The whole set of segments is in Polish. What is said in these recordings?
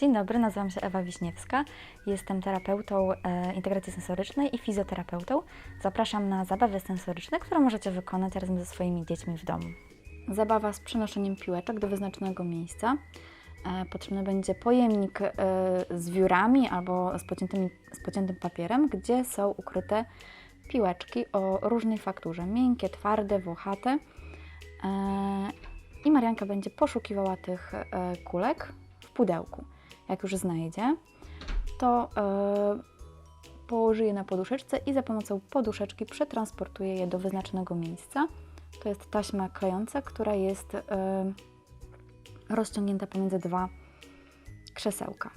Dzień dobry, nazywam się Ewa Wiśniewska. Jestem terapeutą e, integracji sensorycznej i fizjoterapeutą. Zapraszam na zabawy sensoryczne, które możecie wykonać razem ze swoimi dziećmi w domu. Zabawa z przenoszeniem piłeczek do wyznaczonego miejsca. E, potrzebny będzie pojemnik e, z wiórami albo z, z pociętym papierem, gdzie są ukryte piłeczki o różnej fakturze miękkie, twarde, włochate. I Marianka będzie poszukiwała tych kulek w pudełku. Jak już znajdzie, to e, położy je na poduszeczce i za pomocą poduszeczki przetransportuje je do wyznaczonego miejsca. To jest taśma klejąca, która jest e, rozciągnięta pomiędzy dwa krzesełka.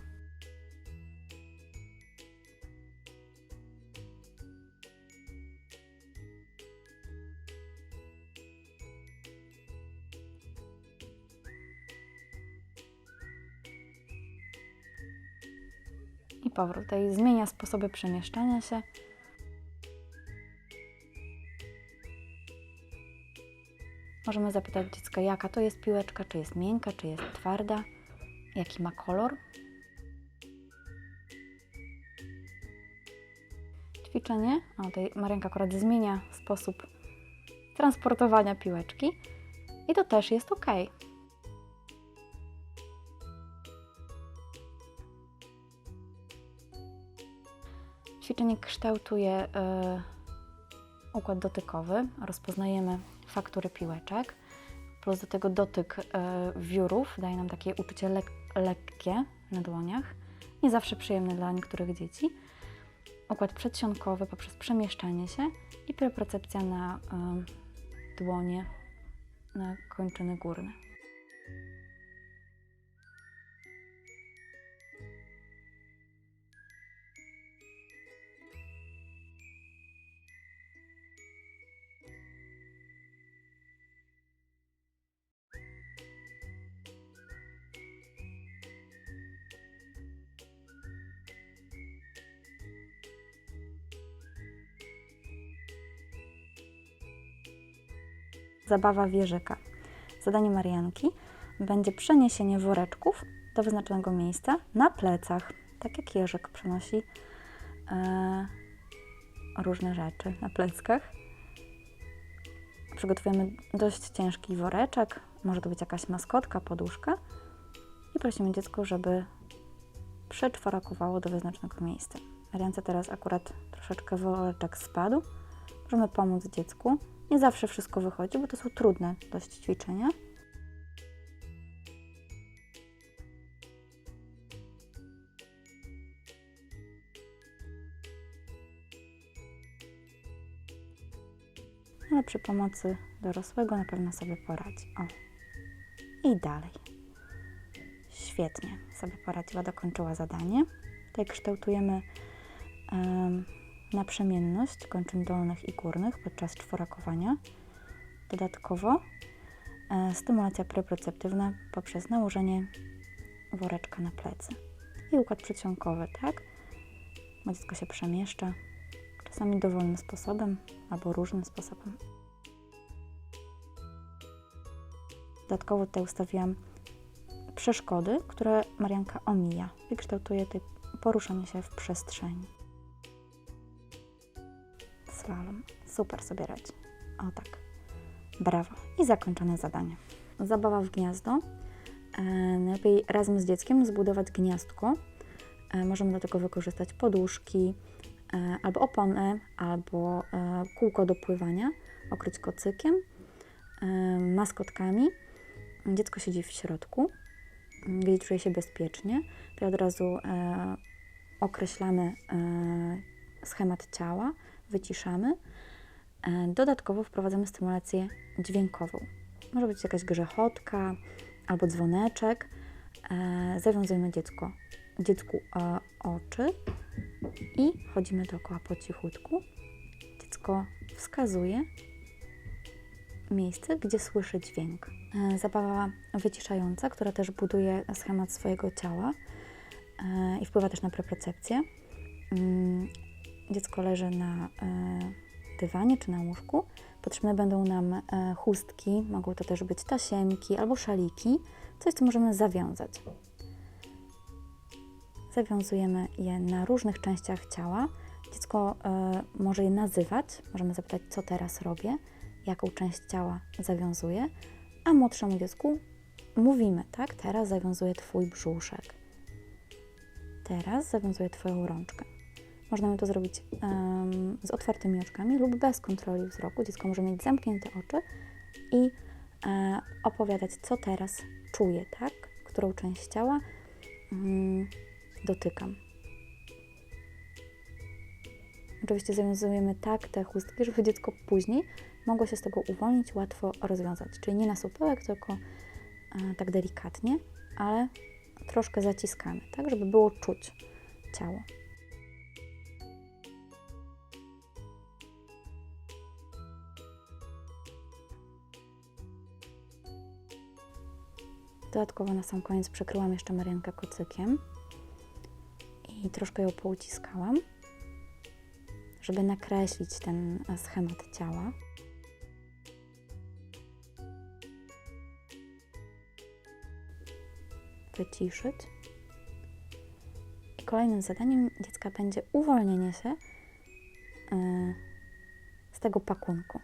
Powrót. Tutaj zmienia sposoby przemieszczania się. Możemy zapytać dziecka, jaka to jest piłeczka, czy jest miękka, czy jest twarda, jaki ma kolor. Ćwiczenie. O, tutaj Marianka akurat zmienia sposób transportowania piłeczki. I to też jest ok. Ćwiczenie kształtuje e, układ dotykowy. Rozpoznajemy faktury piłeczek, plus do tego dotyk e, wiórów daje nam takie uczucie lek lekkie na dłoniach, nie zawsze przyjemne dla niektórych dzieci. Układ przedsionkowy poprzez przemieszczanie się i propriocepcja na e, dłonie, na kończyny górne. Zabawa wieżyka. Zadanie Marianki będzie przeniesienie woreczków do wyznaczonego miejsca na plecach, tak jak jeżyk przenosi e, różne rzeczy na pleckach. Przygotowujemy dość ciężki woreczek, może to być jakaś maskotka, poduszka i prosimy dziecko, żeby przeczworakowało do wyznaczonego miejsca. Mariance teraz akurat troszeczkę woreczek spadł. Możemy pomóc dziecku. Nie zawsze wszystko wychodzi, bo to są trudne dość ćwiczenia. Ale przy pomocy dorosłego na pewno sobie poradzi. O. I dalej. Świetnie sobie poradziła, dokończyła zadanie. Tutaj kształtujemy em, naprzemienność kończyn dolnych i górnych podczas czworakowania. Dodatkowo e, stymulacja preproceptywna poprzez nałożenie woreczka na plecy. I układ przedsionkowy, tak? Bo dziecko się przemieszcza, czasami dowolnym sposobem albo różnym sposobem. Dodatkowo tutaj ustawiłam przeszkody, które Marianka omija i kształtuje poruszanie się w przestrzeni slalom. Super sobie radzi. O tak. Brawo. I zakończone zadanie. Zabawa w gniazdo. E, najlepiej razem z dzieckiem zbudować gniazdko. E, możemy do tego wykorzystać poduszki, e, albo oponę, albo e, kółko do pływania, okryć kocykiem, e, maskotkami. Dziecko siedzi w środku, gdzie czuje się bezpiecznie. To od razu e, określamy e, schemat ciała, wyciszamy. E, Dodatkowo wprowadzamy stymulację dźwiękową. Może być jakaś grzechotka albo dzwoneczek. E, Zawiązujemy dziecko, dziecku e, oczy i chodzimy dookoła po cichutku. Dziecko wskazuje miejsce, gdzie słyszy dźwięk. Zabawa wyciszająca, która też buduje schemat swojego ciała i wpływa też na preprocepcję. Dziecko leży na e, dywanie czy na łóżku. Potrzebne będą nam e, chustki, mogą to też być tasiemki albo szaliki, coś co możemy zawiązać. zawiązujemy je na różnych częściach ciała. Dziecko e, może je nazywać, możemy zapytać, co teraz robię, jaką część ciała zawiązuję, a młodszemu dziecku mówimy, tak, teraz zawiązuję Twój brzuszek, teraz zawiązuję Twoją rączkę. Można to zrobić em, z otwartymi oczkami lub bez kontroli wzroku. Dziecko może mieć zamknięte oczy i e, opowiadać, co teraz czuje, tak? Którą część ciała mm, dotykam. Oczywiście zawiązujemy tak te chustki, żeby dziecko później mogło się z tego uwolnić, łatwo rozwiązać. Czyli nie na supełek, tylko e, tak delikatnie, ale troszkę zaciskamy, tak? Żeby było czuć ciało. Dodatkowo na sam koniec przykryłam jeszcze Mariankę kocykiem i troszkę ją pouciskałam, żeby nakreślić ten e, schemat ciała. Wyciszyć. I kolejnym zadaniem dziecka będzie uwolnienie się e, z tego pakunku.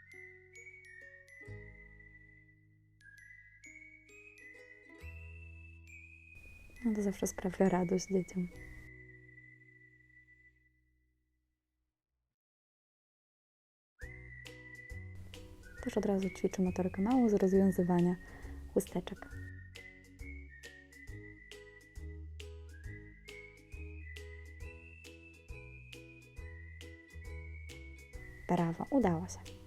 No to zawsze sprawia radość dzieciom. Też od razu ćwiczę motorykę małą z rozwiązywania chusteczek. Brawo, udało się.